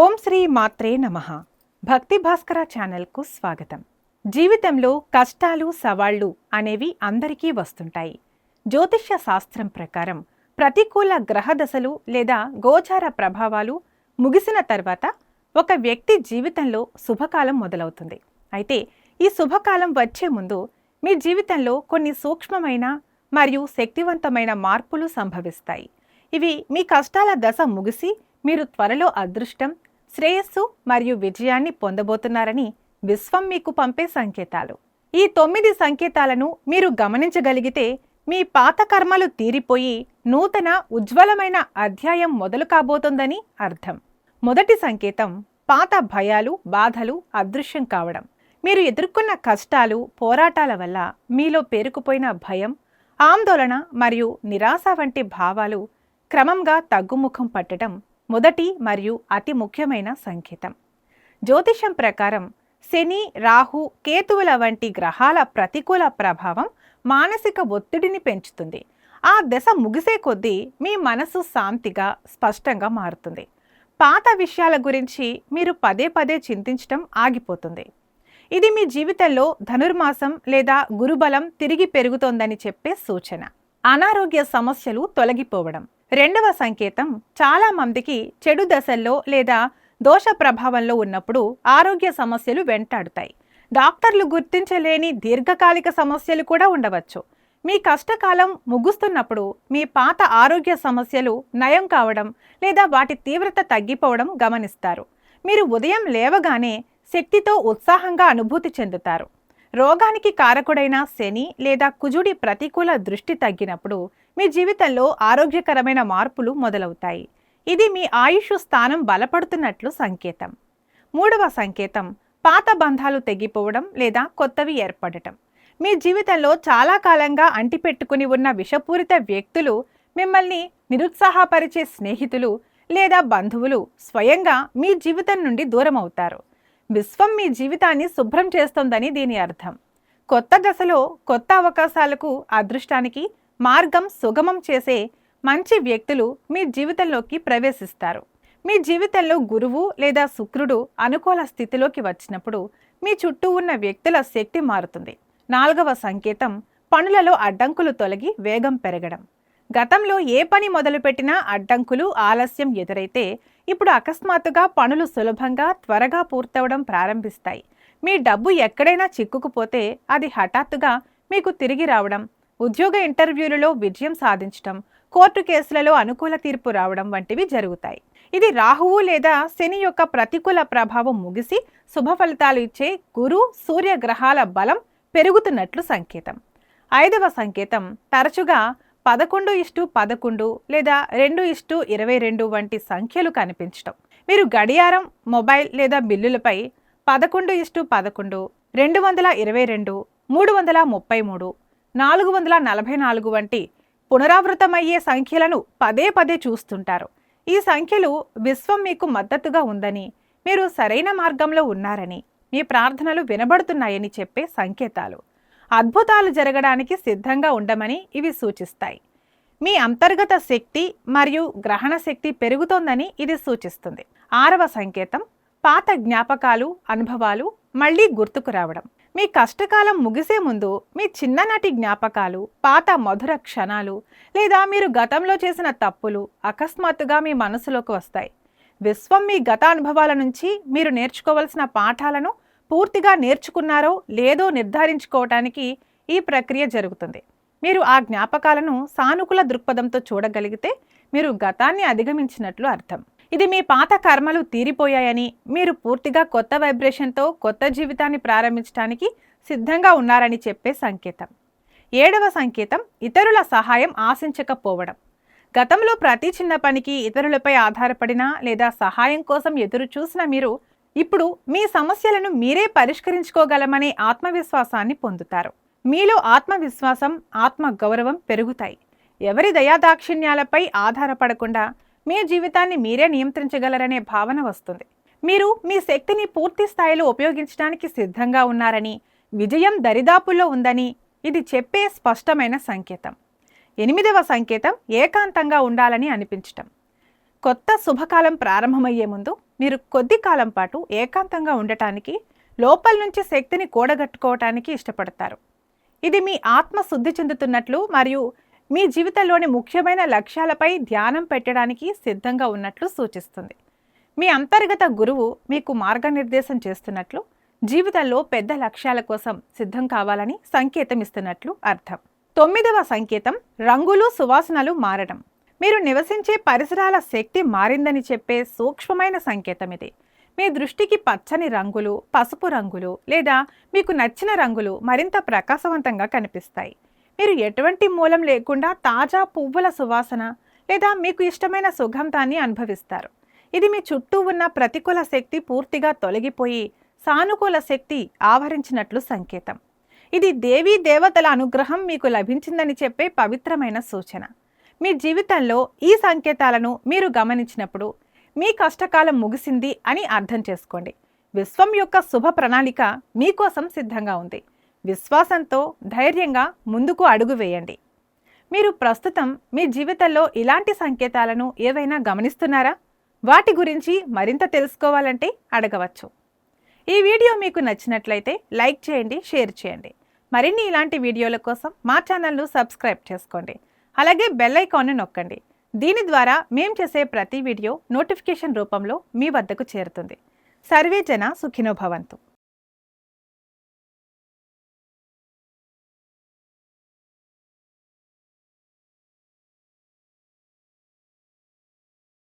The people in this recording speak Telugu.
ఓం శ్రీ మాత్రే నమ. భక్తి భాస్కర ఛానల్కు స్వాగతం. జీవితంలో కష్టాలు సవాళ్ళు అనేవి అందరికీ వస్తుంటాయి. జ్యోతిష్య శాస్త్రం ప్రకారం ప్రతికూల గ్రహ దశలు లేదా గోచార ప్రభావాలు ముగిసిన తర్వాత ఒక వ్యక్తి జీవితంలో శుభకాలం మొదలవుతుంది. అయితే ఈ శుభకాలం వచ్చే ముందు మీ జీవితంలో కొన్ని సూక్ష్మమైన మరియు శక్తివంతమైన మార్పులు సంభవిస్తాయి. ఇవి మీ కష్టాల దశ ముగిసి మీరు త్వరలో అదృష్టం శ్రేయస్సు మరియు విజయాన్ని పొందబోతున్నారని విశ్వం మీకు పంపే సంకేతాలు. ఈ తొమ్మిది సంకేతాలను మీరు గమనించగలిగితే మీ పాత కర్మలు తీరిపోయి నూతన ఉజ్వలమైన అధ్యాయం మొదలు కాబోతోందని అర్థం. మొదటి సంకేతం పాత భయాలు బాధలు అదృశ్యం కావడం. మీరు ఎదుర్కొన్న కష్టాలు పోరాటాల వల్ల మీలో పేరుకుపోయిన భయం ఆందోళన మరియు నిరాశ వంటి భావాలు క్రమంగా తగ్గుముఖం పట్టడం మొదటి మరియు అతి ముఖ్యమైన సంకేతం. జ్యోతిషం ప్రకారం శని రాహు కేతువుల వంటి గ్రహాల ప్రతికూల ప్రభావం మానసిక ఒత్తిడిని పెంచుతుంది. ఆ దశ ముగిసే కొద్దీ మీ మనసు శాంతిగా స్పష్టంగా మారుతుంది. పాత విషయాల గురించి మీరు పదే పదే చింతించడం ఆగిపోతుంది. ఇది మీ జీవితంలో ధనుర్మాసం లేదా గురుబలం తిరిగి పెరుగుతోందని చెప్పే సూచన. అనారోగ్య సమస్యలు తొలగిపోవడం. రెండవ సంకేతం చాలా మందికి చెడు దశల్లో లేదా దోష ప్రభావంలో ఉన్నప్పుడు ఆరోగ్య సమస్యలు వెంటాడుతాయి. డాక్టర్లు గుర్తించలేని దీర్ఘకాలిక సమస్యలు కూడా ఉండవచ్చు. మీ కష్టకాలం ముగుస్తున్నప్పుడు మీ పాత ఆరోగ్య సమస్యలు నయం కావడం లేదా వాటి తీవ్రత తగ్గిపోవడం గమనిస్తారు. మీరు ఉదయం లేవగానే శక్తితో ఉత్సాహంగా అనుభూతి చెందుతారు. రోగానికి కారకుడైన శని లేదా కుజుడి ప్రతికూల దృష్టి తగ్గినప్పుడు మీ జీవితంలో ఆరోగ్యకరమైన మార్పులు మొదలవుతాయి. ఇది మీ ఆయుష్ స్థానం బలపడుతున్నట్లు సంకేతం. మూడవ సంకేతం పాత బంధాలు తెగిపోవడం లేదా కొత్తవి ఏర్పడటం. మీ జీవితంలో చాలా కాలంగా అంటిపెట్టుకుని ఉన్న విషపూరిత వ్యక్తులు మిమ్మల్ని నిరుత్సాహపరిచే స్నేహితులు లేదా బంధువులు స్వయంగా మీ జీవితం నుండి దూరం అవుతారు విశ్వం మీ జీవితాన్ని శుభ్రం చేస్తోందని దీని అర్థం. కొత్త దశలో కొత్త అవకాశాలకు అదృష్టానికి మార్గం సుగమం చేసే మంచి వ్యక్తులు మీ జీవితంలోకి ప్రవేశిస్తారు. మీ జీవితంలో గురువు లేదా శుక్రుడు అనుకూల స్థితిలోకి వచ్చినప్పుడు మీ చుట్టూ ఉన్న వ్యక్తుల శక్తి మారుతుంది. నాలుగవ సంకేతం పనులలో అడ్డంకులు తొలగి వేగం పెరగడం. గతంలో ఏ పని మొదలుపెట్టినా అడ్డంకులు ఆలస్యం ఎదురైతే ఇప్పుడు అకస్మాత్తుగా పనులు సులభంగా త్వరగా పూర్తవడం ప్రారంభిస్తాయి. మీ డబ్బు ఎక్కడైనా చిక్కుకుపోతే అది హఠాత్తుగా మీకు తిరిగి రావడం ఉద్యోగ ఇంటర్వ్యూలలో విజయం సాధించడం కోర్టు కేసులలో అనుకూల తీర్పు రావడం వంటివి జరుగుతాయి. ఇది రాహువు లేదా శని యొక్క ప్రతికూల ప్రభావం ముగిసి శుభ ఫలితాలు ఇచ్చే గురు సూర్య గ్రహాల బలం పెరుగుతున్నట్లు సంకేతం. ఐదవ సంకేతం తరచుగా పదకొండు ఇష్టు పదకొండు లేదా రెండు ఇష్టు ఇరవై రెండు వంటి సంఖ్యలు కనిపించడం మీరు గడియారం మొబైల్ లేదా బిల్లులపై పదకొండు ఇష్టు పదకొండు రెండు వందల ఇరవై రెండు మూడు వందల ముప్పై మూడు నాలుగు వందల నలభై నాలుగు వంటి పునరావృతమయ్యే సంఖ్యలను పదే పదే చూస్తుంటారు. ఈ సంఖ్యలు విశ్వం మీకు మద్దతుగా ఉందని మీరు సరైన మార్గంలో ఉన్నారని మీ ప్రార్థనలు వినబడుతున్నాయని చెప్పే సంకేతాలు. అద్భుతాలు జరగడానికి సిద్ధంగా ఉండమని ఇవి సూచిస్తాయి. మీ అంతర్గత శక్తి మరియు గ్రహణ శక్తి పెరుగుతోందని ఇది సూచిస్తుంది. ఆరవ సంకేతం పాత జ్ఞాపకాలు అనుభవాలు మళ్ళీ గుర్తుకు రావడం. మీ కష్టకాలం ముగిసే ముందు మీ చిన్ననాటి జ్ఞాపకాలు పాత మధుర క్షణాలు లేదా మీరు గతంలో చేసిన తప్పులు అకస్మాత్తుగా మీ మనసులోకి వస్తాయి. విశ్వం మీ గత అనుభవాల నుంచి మీరు నేర్చుకోవలసిన పాఠాలను పూర్తిగా నేర్చుకున్నారో లేదో నిర్ధారించుకోవటానికి ఈ ప్రక్రియ జరుగుతుంది. మీరు ఆ జ్ఞాపకాలను సానుకూల దృక్పథంతో చూడగలిగితే మీరు గతాన్ని అధిగమించినట్లు అర్థం. ఇది మీ పాత కర్మలు తీరిపోయాయని మీరు పూర్తిగా కొత్త వైబ్రేషన్తో కొత్త జీవితాన్ని ప్రారంభించడానికి సిద్ధంగా ఉన్నారని చెప్పే సంకేతం. ఏడవ సంకేతం ఇతరుల సహాయం ఆశించకపోవడం. గతంలో ప్రతి చిన్న పనికి ఇతరులపై ఆధారపడిన లేదా సహాయం కోసం ఎదురు చూసిన మీరు ఇప్పుడు మీ సమస్యలను మీరే పరిష్కరించుకోగలమనే ఆత్మవిశ్వాసాన్ని పొందుతారు. మీలో ఆత్మవిశ్వాసం ఆత్మ గౌరవం పెరుగుతాయి. ఎవరి దయాదాక్షిణ్యాలపై ఆధారపడకుండా మీ జీవితాన్ని మీరే నియంత్రించగలరనే భావన వస్తుంది. మీరు మీ శక్తిని పూర్తి స్థాయిలో ఉపయోగించడానికి సిద్ధంగా ఉన్నారని విజయం దరిదాపుల్లో ఉందని ఇది చెప్పే స్పష్టమైన సంకేతం. ఎనిమిదవ సంకేతం ఏకాంతంగా ఉండాలని అనిపించటం. కొత్త శుభకాలం ప్రారంభమయ్యే ముందు మీరు కొద్ది కాలం పాటు ఏకాంతంగా ఉండటానికి లోపల నుంచి శక్తిని కూడగట్టుకోవటానికి ఇష్టపడతారు. ఇది మీ ఆత్మ శుద్ధి చెందుతున్నట్లు మరియు మీ జీవితంలోని ముఖ్యమైన లక్ష్యాలపై ధ్యానం పెట్టడానికి సిద్ధంగా ఉన్నట్లు సూచిస్తుంది. మీ అంతర్గత గురువు మీకు మార్గనిర్దేశం చేస్తున్నట్లు జీవితంలో పెద్ద లక్ష్యాల కోసం సిద్ధం కావాలని సంకేతం ఇస్తున్నట్లు అర్థం. తొమ్మిదవ సంకేతం రంగులు సువాసనలు మారడం. మీరు నివసించే పరిసరాల శక్తి మారిందని చెప్పే సూక్ష్మమైన సంకేతం ఇది. మీ దృష్టికి పచ్చని రంగులు పసుపు రంగులు లేదా మీకు నచ్చిన రంగులు మరింత ప్రకాశవంతంగా కనిపిస్తాయి. మీరు ఎటువంటి మూలం లేకుండా తాజా పువ్వుల సువాసన లేదా మీకు ఇష్టమైన సుగంధాన్ని అనుభవిస్తారు. ఇది మీ చుట్టూ ఉన్న ప్రతికూల శక్తి పూర్తిగా తొలగిపోయి సానుకూల శక్తి ఆవరించినట్లు సంకేతం. ఇది దేవీ దేవతల అనుగ్రహం మీకు లభించిందని చెప్పే పవిత్రమైన సూచన. మీ జీవితంలో ఈ సంకేతాలను మీరు గమనించినప్పుడు మీ కష్టకాలం ముగిసింది అని అర్థం చేసుకోండి. విశ్వం యొక్క శుభ ప్రణాళిక మీకోసం సిద్ధంగా ఉంది. విశ్వాసంతో ధైర్యంగా ముందుకు అడుగు వేయండి. మీరు ప్రస్తుతం మీ జీవితంలో ఇలాంటి సంకేతాలను ఏవైనా గమనిస్తున్నారా? వాటి గురించి మరింత తెలుసుకోవాలంటే అడగవచ్చు. ఈ వీడియో మీకు నచ్చినట్లయితే లైక్ చేయండి షేర్ చేయండి. మరిన్ని ఇలాంటి వీడియోల కోసం మా ఛానల్ను సబ్స్క్రైబ్ చేసుకోండి. అలాగే బెల్ ఐకాన్ను నొక్కండి. దీని ద్వారా మేం చేసే ప్రతి వీడియో నోటిఫికేషన్ రూపంలో మీ వద్దకు చేరుతుంది. సర్వే జన సుఖినోభవంతు